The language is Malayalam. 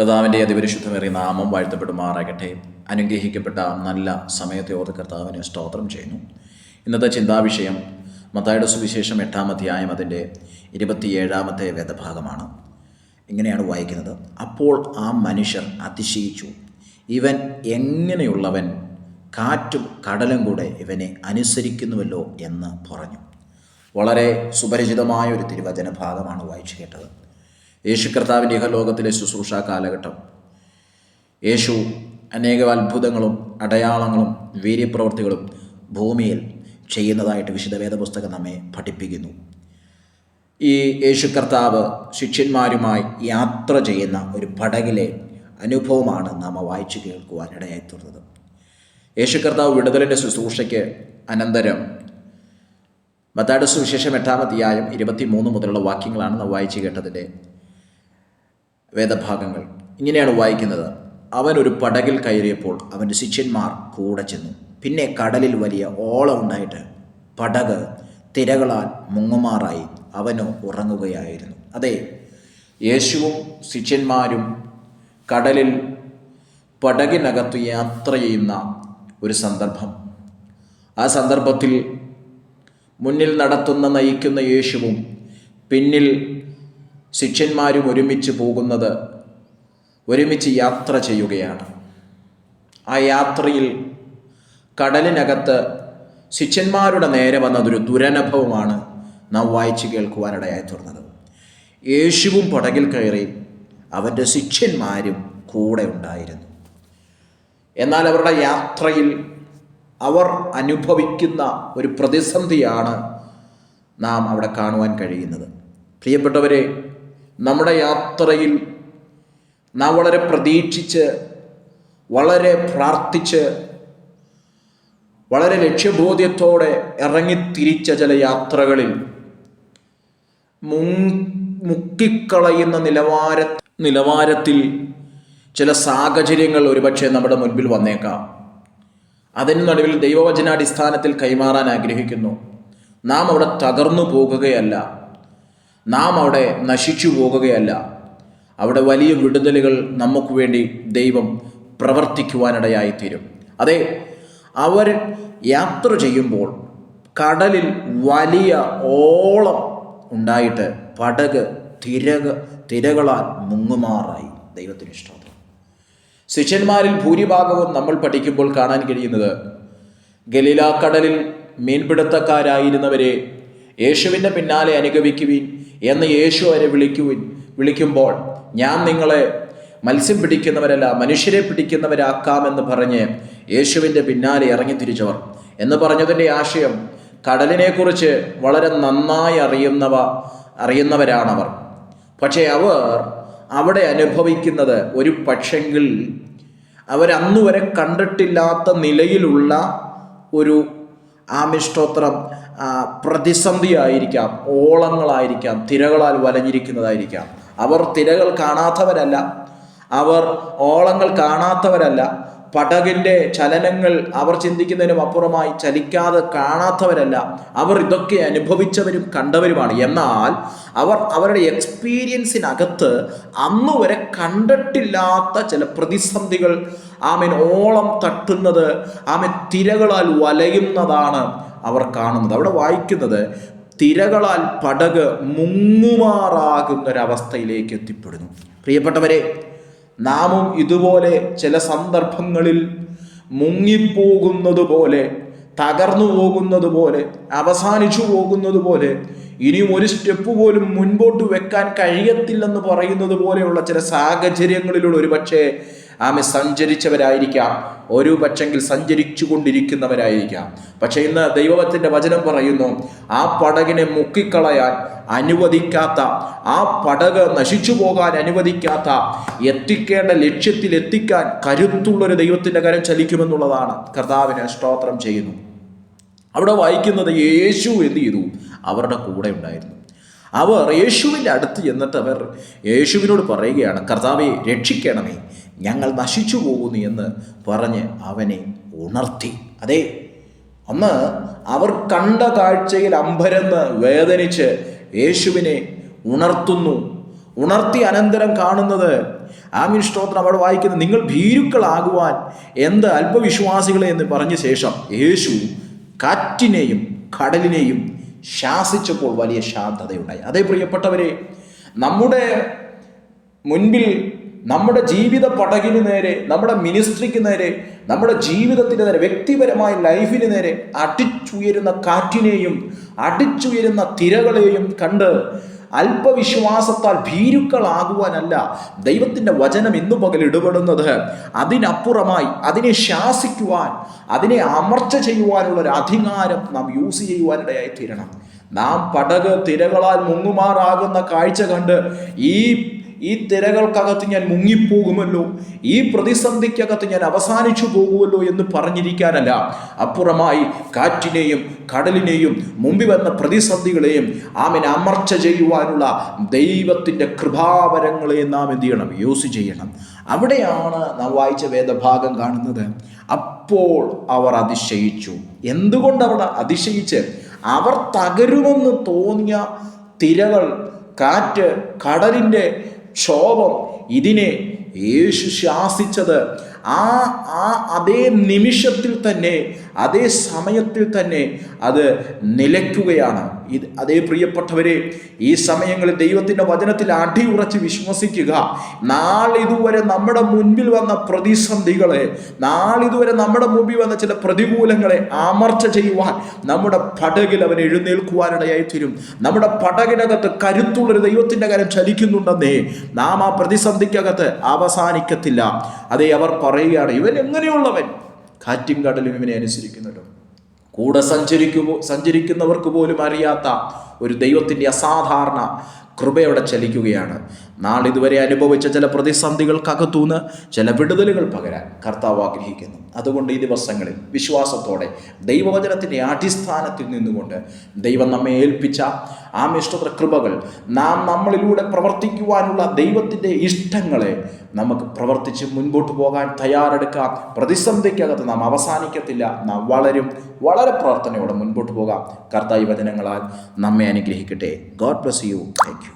കർത്താവിന്റെ അതിപരിശുദ്ധമേറിയ നാമം വാഴ്ത്തപ്പെടുമാറാകട്ടെ. അനുഗ്രഹിക്കപ്പെട്ട നല്ല സമയത്തെ ഓർത്ത് കർത്താവിനെ സ്തോത്രം ചെയ്യുന്നു. ഇന്നത്തെ ചിന്താവിഷയം മത്തായുടെ സുവിശേഷം എട്ടാം അധ്യായം അതിന്റെ ഇരുപത്തിയേഴാമത്തെ വേദഭാഗമാണ്. ഇങ്ങനെയാണ് വായിക്കുന്നത്. അപ്പോൾ ആ മനുഷ്യർ അതിശയിച്ചു. ഇവൻ എങ്ങനെയുള്ളവൻ? കാറ്റും കടലും കൂടെ ഇവനെ അനുസരിക്കുന്നുവല്ലോ എന്ന് പറഞ്ഞു. വളരെ സുപരിചിതമായ ഒരു തിരുവചന ഭാഗമാണ് വായിച്ചു കേട്ടത്. യേശു കർത്താവിന്റെ ഇഹലോകത്തിലെ ശുശ്രൂഷ കാലഘട്ടം. യേശു അനേക അത്ഭുതങ്ങളും അടയാളങ്ങളും വീര്യപ്രവർത്തികളും ഭൂമിയിൽ ചെയ്യുന്നതായിട്ട് വിശുദ്ധ വേദപുസ്തകം നമ്മെ പഠിപ്പിക്കുന്നു. ഈ യേശു കർത്താവ് ശിഷ്യന്മാരുമായി യാത്ര ചെയ്യുന്ന ഒരു പടകിലെ അനുഭവമാണ് നാം വായിച്ചു കേൾക്കുവാൻ ഇടയായിത്തീർന്നത് യേശു കർത്താവ് വിടുതലിന്റെ ശുശ്രൂഷയ്ക്ക് അനന്തരം മത്തായുടെ സുവിശേഷം എട്ടാമത്തെ ആയം ഇരുപത്തി മൂന്ന് മുതലുള്ള വാക്യങ്ങളാണ് നാം വായിച്ചു കേട്ടതിന്റെ വേദഭാഗങ്ങൾ. ഇങ്ങനെയാണ് വായിക്കുന്നത്. അവൻ ഒരു പടകിൽ കയറിയപ്പോൾ അവന്റെ ശിഷ്യന്മാർ കൂടെ ചെന്നു. പിന്നെ കടലിൽ വലിയ ഓളം ഉണ്ടായിട്ട് പടക് തിരകളാൽ മുങ്ങുമാറായി അവനോ ഉറങ്ങുകയായിരുന്നു. അതെ യേശുവും ശിഷ്യന്മാരും കടലിൽ പടകിനകത്ത് യാത്ര ചെയ്യുന്ന ഒരു സന്ദർഭം. ആ സന്ദർഭത്തിൽ മുന്നിൽ നടത്തുന്ന നയിക്കുന്ന യേശുവും പിന്നിൽ ശിഷ്യന്മാരും ഒരുമിച്ച് പോകുന്നത് ഒരുമിച്ച് യാത്ര ചെയ്യുകയാണ്. ആ യാത്രയിൽ കടലിനകത്ത് ശിഷ്യന്മാരുടെ നേരെ വന്നതൊരു ദുരനുഭവമാണ് നാം വായിച്ചു കേൾക്കുവാനിടയായി തീർന്നത്. യേശുവും പടകിൽ കയറി അവന്റെ ശിഷ്യന്മാരും കൂടെ ഉണ്ടായിരുന്നു. എന്നാൽ അവരുടെ യാത്രയിൽ അവർ അനുഭവിക്കുന്ന ഒരു പ്രതിസന്ധിയാണ് നാം അവിടെ കാണുവാൻ കഴിയുന്നത്. പ്രിയപ്പെട്ടവരെ നമ്മുടെ യാത്രയിൽ നാം വളരെ പ്രതീക്ഷിച്ച് വളരെ പ്രാർത്ഥിച്ച് വളരെ ലക്ഷ്യബോധ്യത്തോടെ ഇറങ്ങിത്തിരിച്ച ചില യാത്രകളിൽ മുക്കിക്കളയുന്ന നിലവാര നിലവാരത്തിൽ ചില സാഹചര്യങ്ങൾ ഒരുപക്ഷെ നമ്മുടെ മുൻപിൽ വന്നേക്കാം. അതിന് നടുവിൽ ദൈവവചനാടിസ്ഥാനത്തിൽ കൈമാറാൻ ആഗ്രഹിക്കുന്നു. നാം അവിടെ തകർന്നു പോകുകയല്ല. നാം അവിടെ നശിച്ചു പോകുകയല്ല. അവിടെ വലിയ വിടുതലുകൾ നമുക്ക് വേണ്ടി ദൈവം പ്രവർത്തിക്കുവാനിടയായിത്തീരും. അതെ അവർ യാത്ര ചെയ്യുമ്പോൾ കടലിൽ വലിയ ഓളം ഉണ്ടായിട്ട് പടക് തിരക തിരകളാൽ മുങ്ങുമാറായി. ദൈവത്തിന് ഇഷ്ടം ശിഷ്യന്മാരിൽ ഭൂരിഭാഗവും നമ്മൾ പഠിക്കുമ്പോൾ കാണാൻ കഴിയുന്നത് ഗലീലാക്കടലിൽ മീൻപിടുത്തക്കാരായിരുന്നവരെ യേശുവിന്റെ പിന്നാലെ അനുഗമിക്കുവിൻ എന്ന് യേശു അവരെ വിളിക്കുവിൻ വിളിക്കുമ്പോൾ ഞാൻ നിങ്ങളെ മത്സ്യം പിടിക്കുന്നവരല്ല മനുഷ്യരെ പിടിക്കുന്നവരാക്കാമെന്ന് പറഞ്ഞ് യേശുവിന്റെ പിന്നാലെ ഇറങ്ങി തിരിച്ചവർ എന്ന് പറഞ്ഞതിന്റെ ആശയം കടലിനെക്കുറിച്ച് വളരെ നന്നായി അറിയുന്നവ അറിയുന്നവരാണവർ. പക്ഷേ അവർ അവിടെ അനുഭവിക്കുന്നത് ഒരു പക്ഷെങ്കിൽ അവരന്നുവരെ കണ്ടിട്ടില്ലാത്ത നിലയിലുള്ള ഒരു ആമിഷ്ടോത്രം പ്രതിസന്ധിയായിരിക്കാം ഓളങ്ങളായിരിക്കാം തിരകളാൽ വലഞ്ഞിരിക്കുന്നതായിരിക്കാം. അവർ തിരകൾ കാണാത്തവരല്ല. അവർ ഓളങ്ങൾ കാണാത്തവരല്ല. പടകിന്റെ ചലനങ്ങൾ അവർ ചിന്തിക്കുന്നതിനും അപ്പുറമായി ചലിക്കാതെ കാണാത്തവരല്ല. അവർ ഇതൊക്കെ അനുഭവിച്ചവരും കണ്ടവരുമാണ്. എന്നാൽ അവർ അവരുടെ എക്സ്പീരിയൻസിനകത്ത് അന്ന് വരെ കണ്ടിട്ടില്ലാത്ത ചില പ്രതിസന്ധികൾ ആമേൻ ഓളം തട്ടുന്നത് ആമേൻ തിരകളാൽ വലയുന്നതാണ്. അവർ കാണുന്നത്. അവിടെ വായിക്കുന്നത് തിരകളാൽ പടക് മുങ്ങുമാറാകുന്ന ഒരവസ്ഥയിലേക്ക് എത്തിപ്പെടുന്നു. പ്രിയപ്പെട്ടവരെ നാമും ഇതുപോലെ ചില സന്ദർഭങ്ങളിൽ മുങ്ങിപ്പോകുന്നത് പോലെ തകർന്നു പോകുന്നത് പോലെ അവസാനിച്ചു പോകുന്നത് പോലെ ഇനിയും ഒരു സ്റ്റെപ്പ് പോലും മുൻപോട്ട് വെക്കാൻ കഴിയത്തില്ലെന്ന് പറയുന്നത് പോലെയുള്ള ചില സാഹചര്യങ്ങളിലൂടെ ഒരുപക്ഷെ ആമെ സഞ്ചരിച്ചവരായിരിക്കാം. ഒരു പക്ഷെങ്കിൽ സഞ്ചരിച്ചു കൊണ്ടിരിക്കുന്നവരായിരിക്കാം പക്ഷെ ഇന്ന് ദൈവത്തിന്റെ വചനം പറയുന്നു ആ പടകിനെ മുക്കിക്കളയാൻ അനുവദിക്കാത്ത ആ പടക് നശിച്ചു പോകാൻ അനുവദിക്കാത്ത എത്തിക്കേണ്ട ലക്ഷ്യത്തിൽ എത്തിക്കാൻ കരുത്തുള്ളൊരു ദൈവത്തിന്റെ കരം ചലിക്കുമെന്നുള്ളതാണ് കർത്താവിനെ സ്തോത്രം ചെയ്യുന്നു. അവിടെ വായിക്കുന്നത് യേശു എന്ത് ചെയ്തു? അവരുടെ കൂടെ ഉണ്ടായിരുന്നു. അവർ യേശുവിന്റെ അടുത്ത് ചെന്നിട്ട് അവർ യേശുവിനോട് പറയുകയാണ് കർത്താവെ രക്ഷിക്കണമേ. ഞങ്ങൾ നശിച്ചു പോകുന്നു എന്ന് പറഞ്ഞ് അവനെ ഉണർത്തി. അതെ അന്ന് അവർ കണ്ട കാഴ്ചയിൽ അമ്പരന്ന് വേദനിച്ച് യേശുവിനെ ഉണർത്തുന്നു. ഉണർത്തി അനന്തരം കാണുന്നത് ആമിൻ സ്തോത്രം അവിടെ വായിക്കുന്നത് നിങ്ങൾ ഭീരുക്കളാകുവാൻ എന്ത് അല്പവിശ്വാസികളെ? എന്ന് പറഞ്ഞ ശേഷം യേശു കാറ്റിനെയും കടലിനെയും ശാസിച്ചപ്പോൾ വലിയ ശാന്തതയുണ്ടായി. അതേ പ്രിയപ്പെട്ടവരെ നമ്മുടെ മുൻപിൽ നമ്മുടെ ജീവിത പടകിന് നേരെ നമ്മുടെ മിനിസ്ട്രിക്ക് നേരെ നമ്മുടെ ജീവിതത്തിന് നേരെ വ്യക്തിപരമായ ലൈഫിന് നേരെ അടിച്ചുയരുന്ന കാറ്റിനെയും അടിച്ചുയരുന്ന തിരകളെയും കണ്ട് അല്പവിശ്വാസത്താൽ ഭീരുക്കളാകുവാനല്ല ദൈവത്തിന്റെ വചനം ഇന്നു പകൽ ഇടപെടുന്നത്. അതിനപ്പുറമായി അതിനെ ശാസിക്കുവാൻ അതിനെ അമർച്ച ചെയ്യുവാനുള്ള ഒരു അധികാരം നാം യൂസ് ചെയ്യുവാനിടയായി തീരണം. നാം പടക് തിരകളാൽ മുങ്ങുമാറാകുന്ന കാഴ്ച കണ്ട് ഈ ഈ തിരകൾക്കകത്ത് ഞാൻ മുങ്ങിപ്പോകുമല്ലോ? ഈ പ്രതിസന്ധിക്കകത്ത് ഞാൻ അവസാനിച്ചു പോകുമല്ലോ എന്ന് പറഞ്ഞിരിക്കാനല്ല. അപ്പുറമായി കാറ്റിനെയും കടലിനെയും മുമ്പിൽ വന്ന പ്രതിസന്ധികളെയും ആമിനെ അമർച്ച ചെയ്യുവാനുള്ള ദൈവത്തിന്റെ കൃപാവരങ്ങളെ നാം എന്ത് ചെയ്യണം? യൂസ് ചെയ്യണം. അവിടെയാണ് നാം വായിച്ച വേദഭാഗം കാണുന്നത്. അപ്പോൾ അവർ അതിശയിച്ചു. എന്തുകൊണ്ട് അവർ അതിശയിച്ച്? അവർ തകരുമെന്ന് തോന്നിയ തിരകൾ കാറ്റ് കടലിന്റെ ക്ഷോഭം. ഇതിനെ യേശു ശാസിച്ചത് ആ ആ അതേ നിമിഷത്തിൽ തന്നെ അതേ സമയത്തിൽ തന്നെ അത് നിലയ്ക്കുകയാണ്. ഇത് അതേ പ്രിയപ്പെട്ടവരെ ഈ സമയങ്ങളിൽ ദൈവത്തിന്റെ വചനത്തിൽ അടിയുറച്ച് വിശ്വസിക്കുക. നാളിതുവരെ നമ്മുടെ മുൻപിൽ വന്ന പ്രതിസന്ധികളെ നാളിതുവരെ നമ്മുടെ മുമ്പിൽ വന്ന ചില പ്രതികൂലങ്ങളെ അമർച്ച ചെയ്യുവാൻ നമ്മുടെ പടകിൽ അവൻ എഴുന്നേൽക്കുവാനിടയായി തീരും. നമ്മുടെ പടകിനകത്ത് കരുത്തുള്ളൊരു ദൈവത്തിന്റെ കാര്യം ചലിക്കുന്നുണ്ടെന്നേ നാം ആ പ്രതിസന്ധിക്കകത്ത് അവസാനിക്കത്തില്ല. അതേ അവർ പറയുകയാണ് ഇവൻ എങ്ങനെയുള്ളവൻ? കാറ്റും കടലും ഇവനെ അനുസരിക്കുന്നുണ്ടോ കൂടെ സഞ്ചരിക്കുമോ സഞ്ചരിക്കുന്നവർക്ക് പോലും അറിയാത്ത ഒരു ദൈവത്തിന്റെ അസാധാരണ കൃപയോടെ ചലിക്കുകയാണ്. നാളിതുവരെ അനുഭവിച്ച ചില പ്രതിസന്ധികൾക്കകത്തുനിന്ന് ചില വിടുതലുകൾ പകരാൻ കർത്താവ് ആഗ്രഹിക്കുന്നു. അതുകൊണ്ട് ഈ ദിവസങ്ങളിൽ വിശ്വാസത്തോടെ ദൈവവചനത്തിന്റെ അടിസ്ഥാനത്തിൽ നിന്നുകൊണ്ട് ദൈവം നമ്മെ ഏൽപ്പിച്ച ആ മിഷ്ടത്ര കൃപകൾ നാം നമ്മളിലൂടെ പ്രവർത്തിക്കുവാനുള്ള ദൈവത്തിന്റെ ഇഷ്ടങ്ങളെ നമുക്ക് പ്രവർത്തിച്ച് മുൻപോട്ട് പോകാൻ തയ്യാറെടുക്കാം പ്രതിസന്ധിക്കകത്ത് നാം അവസാനിക്കത്തില്ല. നാം വളരും. വളരെ പ്രാർത്ഥനയോടെ മുൻപോട്ട് പോകാം. കർത്തായി വചനങ്ങളാൽ നമ്മെ അനുഗ്രഹിക്കട്ടെ. God bless you thank you